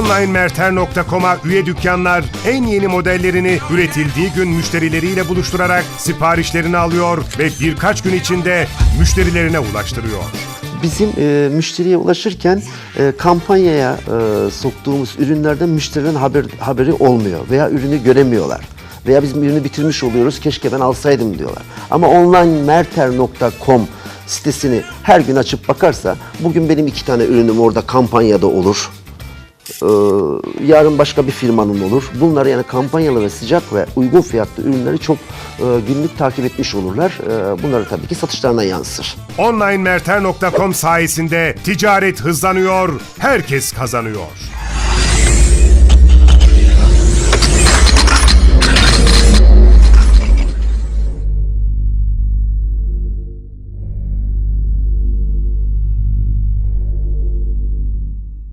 Onlinemerter.com'a üye dükkanlar en yeni modellerini üretildiği gün müşterileriyle buluşturarak siparişlerini alıyor ve birkaç gün içinde müşterilerine ulaştırıyor. Bizim e, müşteriye ulaşırken e, kampanyaya e, soktuğumuz ürünlerden müşterilerin haber, haberi olmuyor veya ürünü göremiyorlar. Veya biz ürünü bitirmiş oluyoruz keşke ben alsaydım diyorlar. Ama onlinemerter.com sitesini her gün açıp bakarsa bugün benim iki tane ürünüm orada kampanyada olur. Ee, yarın başka bir firmanın olur. Bunları yani kampanyalı ve sıcak ve uygun fiyatlı ürünleri çok e, günlük takip etmiş olurlar. Ee, bunları tabii ki satışlarına yansır. Onlinemerter.com sayesinde ticaret hızlanıyor, herkes kazanıyor.